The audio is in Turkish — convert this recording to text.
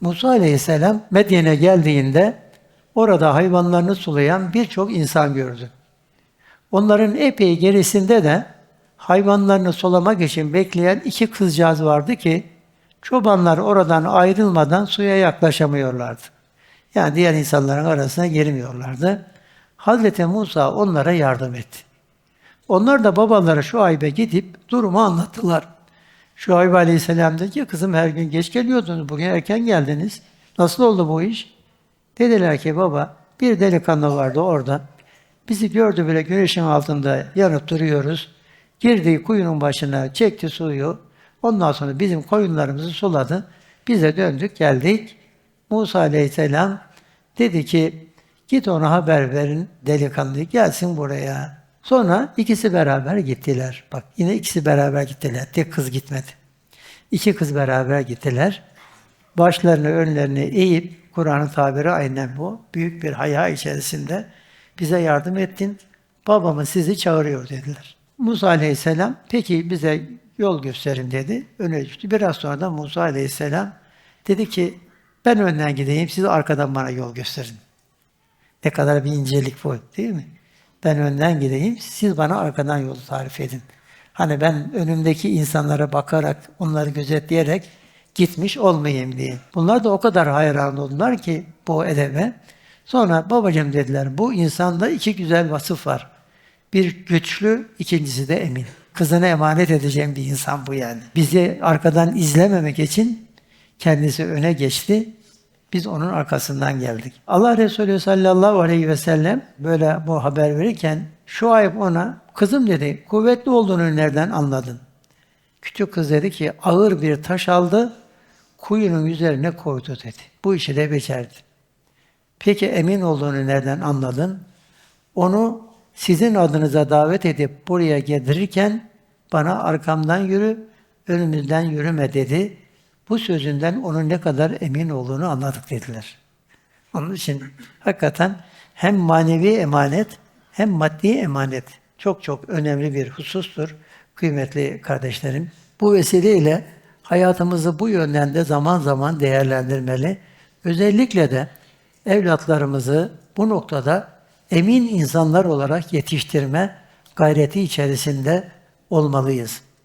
Musa aleyhisselam Medyen'e geldiğinde orada hayvanlarını sulayan birçok insan gördü. Onların epey gerisinde de hayvanlarını sulamak için bekleyen iki kızcağız vardı ki çobanlar oradan ayrılmadan suya yaklaşamıyorlardı. Yani diğer insanların arasına girmiyorlardı. Hazreti Musa onlara yardım etti. Onlar da babaları Şuayb'e gidip durumu anlattılar. Şuayb Aleyhisselam dedi ki kızım her gün geç geliyordunuz, bugün erken geldiniz. Nasıl oldu bu iş? Dediler ki baba bir delikanlı vardı orada. Bizi gördü bile güneşin altında yanıp duruyoruz. Girdi kuyunun başına, çekti suyu. Ondan sonra bizim koyunlarımızı suladı. Bize döndük, geldik. Musa Aleyhisselam dedi ki git ona haber verin delikanlı gelsin buraya. Sonra ikisi beraber gittiler. Bak yine ikisi beraber gittiler. Tek kız gitmedi. İki kız beraber gittiler. Başlarını önlerine eğip Kur'an'ın tabiri aynen bu. Büyük bir haya içerisinde bize yardım ettin. Babamız sizi çağırıyor dediler. Musa Aleyhisselam peki bize yol gösterin dedi. Öne düştü. Biraz sonra da Musa Aleyhisselam dedi ki ben önden gideyim siz arkadan bana yol gösterin. Ne kadar bir incelik bu değil mi? Ben önden gideyim, siz bana arkadan yolu tarif edin. Hani ben önümdeki insanlara bakarak, onları gözetleyerek gitmiş olmayayım diye. Bunlar da o kadar hayran oldular ki bu edebe. Sonra babacığım dediler, bu insanda iki güzel vasıf var. Bir güçlü, ikincisi de emin. Kızına emanet edeceğim bir insan bu yani. Bizi arkadan izlememek için kendisi öne geçti. Biz onun arkasından geldik. Allah Resulü sallallahu aleyhi ve sellem böyle bu haber verirken şu ayıp ona kızım dedi kuvvetli olduğunu nereden anladın? Küçük kız dedi ki ağır bir taş aldı kuyunun üzerine koydu dedi. Bu işi de becerdi. Peki emin olduğunu nereden anladın? Onu sizin adınıza davet edip buraya getirirken bana arkamdan yürü, önümüzden yürüme dedi. Bu sözünden onun ne kadar emin olduğunu anladık dediler. Onun için hakikaten hem manevi emanet hem maddi emanet çok çok önemli bir husustur kıymetli kardeşlerim. Bu vesileyle hayatımızı bu yönden de zaman zaman değerlendirmeli. Özellikle de evlatlarımızı bu noktada emin insanlar olarak yetiştirme gayreti içerisinde olmalıyız.